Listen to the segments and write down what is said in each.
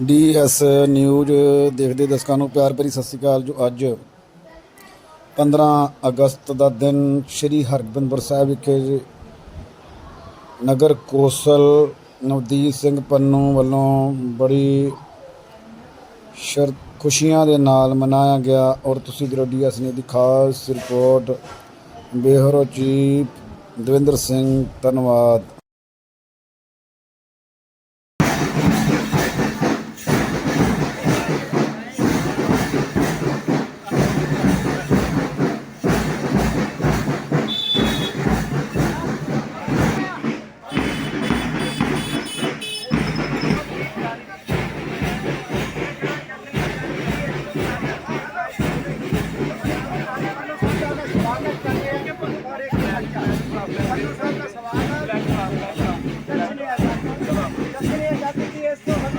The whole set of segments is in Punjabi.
ਡੀਐਸ ਨਿਊਜ਼ ਦੇਖਦੇ ਦਰਸ਼ਕਾਂ ਨੂੰ ਪਿਆਰ ਭਰੀ ਸਤਿ ਸ਼੍ਰੀ ਅਕਾਲ ਜੋ ਅੱਜ 15 ਅਗਸਤ ਦਾ ਦਿਨ ਸ੍ਰੀ ਹਰਗੋਬਿੰਦਪੁਰ ਸਾਹਿਬ ਵਿਖੇ ਨਗਰ ਕੌਂਸਲ ਨਵਦੀਪ ਸਿੰਘ ਪੰਨੂ ਵੱਲੋਂ ਬੜੀ ਸ਼ਰ, ਖੁਸ਼ੀਆਂ ਦੇ ਨਾਲ ਮਨਾਇਆ ਗਿਆ ਔਰ ਤੁਸੀਂ ਜਦੋਂ ਡੀਐਸ ਨੇ ਦੀ ਖਾਸ report, bureau chief Davinder Singh ਧੰਨਵਾਦ।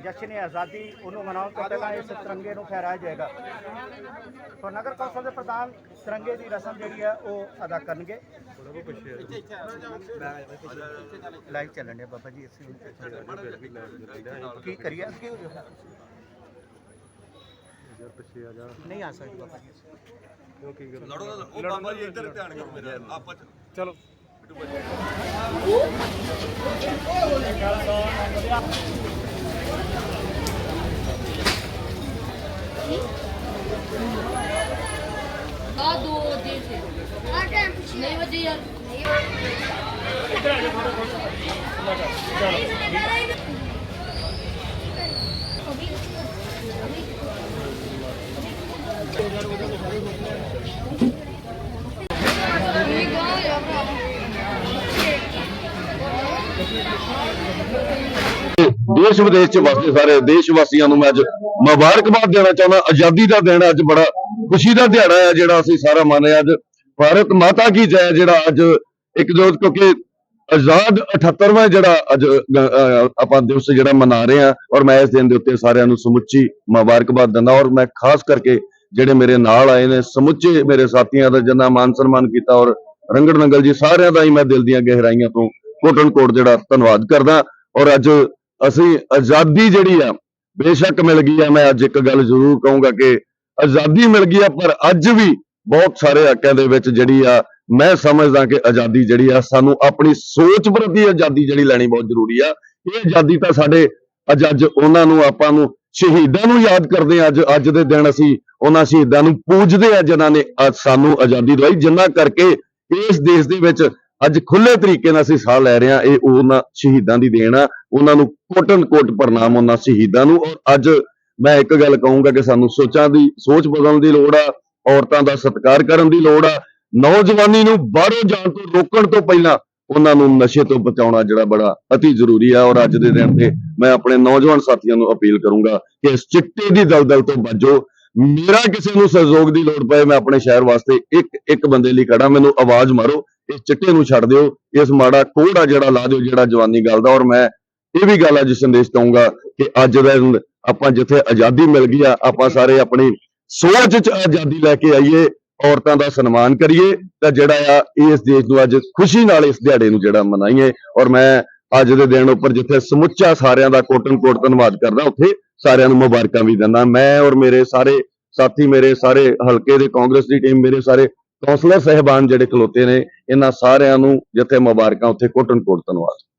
ਜਸ਼ਨ ਆਜ਼ਾਦੀ ਉਹਨੂੰ ਮਨਾਉਣ ਤੋਂ ਪਹਿਲਾਂ ਇਸ ਤਿਰੰਗੇ ਨੂੰ ਫਹਿਰਾਇਆ ਜਾਏਗਾ। ਤਾਂ ਨਗਰ ਕੌਂਸਲ ਦੇ ਪ੍ਰਧਾਨ ਤਿਰੰਗੇ ਦੀ ਰਸਮ ਜਿਹੜੀ ਹੈ ਉਹ ਅਦਾ ਕਰਨਗੇ। ਲਾਈਵ ਚੱਲਣ ਡਿਆ ਬਾਬਾ ਜੀ ਅਸੀਂ ਕੀ ਕਰੀਏ? ਅੱਗੇ ਹੋ ਜਾਓ। ਨਹੀਂ ਆ ਸਕਦੇ ਬਾਬਾ ਜੀ। ਉਹ ਬਾਬਾ ਜੀ ਇੱਧਰ ਧਿਆਨ ਕਰੋ ਮੇਰੇ। ਆਪਸ ਚ ਆ ਦੋ ਵਜੇ ਸੇ। ਆ ਟਾਈਮ ਨਹੀਂ ਵਜੇ ਯਾਰ। ਦੇਸ਼ ਵਿਦੇਸ਼ ਚ ਵਸਦੇ ਸਾਰੇ ਦੇਸ਼ ਵਾਸੀਆਂ ਨੂੰ ਮੈਂ ਅੱਜ ਮੁਬਾਰਕਬਾਦ ਦੇਣਾ ਚਾਹੁੰਦਾ, ਆਜ਼ਾਦੀ ਦਾ ਦਿਨ ਅੱਜ ਬੜਾ ਖੁਸ਼ੀ ਦਾ ਦਿਹਾੜਾ ਹੈ ਜਿਹੜਾ ਅਸੀਂ ਸਾਰਾ ਮੰਨਿਆ ਅੱਜ। ਭਾਰਤ ਮਾਤਾ ਕੀ ਜੈ ਜਿਹੜਾ ਅੱਜ ਇੱਕ ਜੋ ਕਿਉਂਕਿ ਆਜ਼ਾਦ 78ਵਾਂ ਜਿਹੜਾ ਅੱਜ ਆਪਾਂ ਦਿਵਸ ਜਿਹੜਾ ਮਨਾ ਰਹੇ ਹਾਂ ਔਰ ਮੈਂ ਇਸ ਦਿਨ ਦੇ ਉੱਤੇ ਸਾਰਿਆਂ ਨੂੰ ਸਮੁੱਚੀ ਮੁਬਾਰਕਬਾਦ ਦਿੰਦਾ ਔਰ ਮੈਂ ਖਾਸ ਕਰਕੇ ਜਿਹੜੇ ਮੇਰੇ ਨਾਲ ਆਏ ਨੇ, ਸਮੁੱਚੇ ਮੇਰੇ ਸਾਥੀਆਂ ਦਾ ਜਿੰਨਾ ਮਾਨ ਸਨਮਾਨ ਕੀਤਾ ਔਰ ਰੰਗੜ ਨੰਗਲ ਜੀ ਸਾਰਿਆਂ ਦਾ ਹੀ ਮੈਂ ਦਿਲ ਦੀਆਂ ਗਹਿਰਾਈਆਂ ਤੋਂ ਕੋਟਨ ਕੋਟ ਜਿਹੜਾ ਧੰਨਵਾਦ ਕਰਦਾ ਔਰ ਅੱਜ ਅਸੀਂ ਆਜ਼ਾਦੀ ਜਿਹੜੀ ਆ, ਬੇਸ਼ੱਕ ਮਿਲ ਗਈ ਆ, ਮੈਂ ਅੱਜ ਇੱਕ ਗੱਲ ਜ਼ਰੂਰ ਕਹੂੰਗਾ ਕਿ ਆਜ਼ਾਦੀ ਮਿਲ ਗਈ ਆ, ਪਰ ਅੱਜ ਵੀ ਬਹੁਤ ਸਾਰੇ ਹੱਕਾਂ ਦੇ ਵਿੱਚ ਜਿਹੜੀ ਆ, ਮੈਂ ਸਮਝਦਾ ਕਿ ਆਜ਼ਾਦੀ ਜਿਹੜੀ ਆ, ਸਾਨੂੰ ਆਪਣੀ ਸੋਚ ਪ੍ਰਤੀ ਆਜ਼ਾਦੀ ਜਿਹੜੀ ਲੈਣੀ ਬਹੁਤ ਜ਼ਰੂਰੀ ਆ। ਇਹ ਆਜ਼ਾਦੀ ਤਾਂ ਸਾਡੇ ਅੱਜ ਅੱਜ ਉਹਨਾਂ ਨੂੰ, ਆਪਾਂ ਨੂੰ, ਸ਼ਹੀਦਾਂ ਨੂੰ ਯਾਦ ਕਰਦੇ ਆ। ਅੱਜ ਅੱਜ ਦੇ ਦਿਨ ਅਸੀਂ ਉਹਨਾਂ ਸ਼ਹੀਦਾਂ ਨੂੰ ਪੂਜਦੇ ਆ, ਜਿਨ੍ਹਾਂ ਨੇ ਅੱਜ ਸਾਨੂੰ ਆਜ਼ਾਦੀ ਦਵਾਈ ਜਿਨ੍ਹਾਂ ਕਰਕੇ ਇਸ ਦੇਸ਼ ਦੇ ਵਿੱਚ ਅੱਜ ਖੁੱਲੇ ਤਰੀਕੇ ਨਾਲ ਅਸੀਂ ਸਾਹ ਲੈ ਰਹੇ ਹਾਂ, ਇਹ ਉਹਨਾਂ ਸ਼ਹੀਦਾਂ ਦੀ ਦੇਣ ਆ। ਉਹਨਾਂ ਨੂੰ ਕੋਟਨ ਕੋਟ ਪ੍ਰਣਾਮ ਉਹਨਾਂ ਸ਼ਹੀਦਾਂ ਨੂੰ। ਔਰ ਅੱਜ ਮੈਂ ਇੱਕ ਗੱਲ ਕਹੂੰਗਾ ਕਿ ਸਾਨੂੰ ਸੋਚਾਂ ਦੀ, ਸੋਚ ਬਦਲਣ ਦੀ ਲੋੜ ਆ, ਔਰਤਾਂ ਦਾ ਸਤਿਕਾਰ ਕਰਨ ਦੀ ਲੋੜ ਆ। ਨੌਜਵਾਨੀ ਨੂੰ ਬਾਹਰੋਂ ਜਾਣ ਤੋਂ ਰੋਕਣ ਤੋਂ ਪਹਿਲਾਂ ਉਹਨਾਂ ਨੂੰ ਨਸ਼ੇ ਤੋਂ ਬਚਾਉਣਾ ਜਿਹੜਾ ਬੜਾ ਅਤੀ ਜ਼ਰੂਰੀ ਆ। ਔਰ ਅੱਜ ਦੇ ਦਿਨ ਤੇ ਮੈਂ ਆਪਣੇ ਨੌਜਵਾਨ ਸਾਥੀਆਂ ਨੂੰ ਅਪੀਲ ਕਰੂੰਗਾ ਕਿ ਇਸ ਚਿੱਟੇ ਦੀ ਦਲਦਲ ਤੋਂ ਬਚੋ। ਮੇਰਾ ਕਿਸੇ ਨੂੰ ਸਹਿਯੋਗ ਦੀ ਲੋੜ ਪਏ, ਮੈਂ ਆਪਣੇ ਸ਼ਹਿਰ ਵਾਸਤੇ ਇੱਕ ਇੱਕ ਬੰਦੇ ਲਈ ਖੜਾ ਮੈਨੂੰ ਆਵਾਜ਼ ਮਾਰੋ, ਇਸ ਚਿੱਟੇ ਨੂੰ ਛੱਡ ਦਿਓ, ਇਸ ਮਾੜਾ ਕੋੜ ਜਿਹੜਾ ਲਾ ਦਿਓ, ਜਿਹੜਾ ਜਵਾਨੀ ਗੱਲ ਦਾ ਔਰ ਮੈਂ ਇਹ ਵੀ ਗੱਲ ਅੱਜ ਸੰਦੇਸ਼ ਦਊਂਗਾ ਕਿ ਅੱਜ ਦਾ ਆਪਾਂ ਜਿੱਥੇ ਆਜ਼ਾਦੀ ਮਿਲ ਗਈ ਆ, ਆਪਾਂ ਸਾਰੇ ਆਪਣੀ ਸੋਚ 'ਚ ਆਜ਼ਾਦੀ ਲੈ ਕੇ ਆਈਏ, ਔਰਤਾਂ ਦਾ ਸਨਮਾਨ ਕਰੀਏ, ਤਾਂ ਜਿਹੜਾ ਆ, ਇਸ ਦੇਸ਼ ਨੂੰ ਅੱਜ ਖੁਸ਼ੀ ਨਾਲ ਇਸ ਦਿਹਾੜੇ ਨੂੰ ਜਿਹੜਾ ਮਨਾਈਏ, ਔਰ ਮੈਂ ਅੱਜ ਦੇ ਦਿਨ ਉੱਪਰ ਜਿੱਥੇ ਸਮੁੱਚਾ ਸਾਰਿਆਂ ਦਾ ਕੋਟਨ ਕੋਟ ਧੰਨਵਾਦ ਕਰਦਾ, ਉੱਥੇ ਸਾਰਿਆਂ ਨੂੰ ਮੁਬਾਰਕਾਂ ਵੀ ਦਿੰਦਾ, ਮੈਂ ਔਰ ਮੇਰੇ ਸਾਰੇ ਸਾਥੀ ਮੇਰੇ ਸਾਰੇ ਹਲਕੇ ਦੇ ਕਾਂਗਰਸ ਦੀ ਟੀਮ, ਮੇਰੇ ਸਾਰੇ ਕੌਂਸਲਰ ਸਹਿਬਾਨ ਜਿਹੜੇ ਖਲੋਤੇ ਨੇ, ਇਹਨਾਂ ਸਾਰਿਆਂ ਨੂੰ ਜਿੱਥੇ ਮੁਬਾਰਕਾਂ, ਉੱਥੇ ਕੋਟਨ ਕੋਟ ਧੰਨਵਾਦ।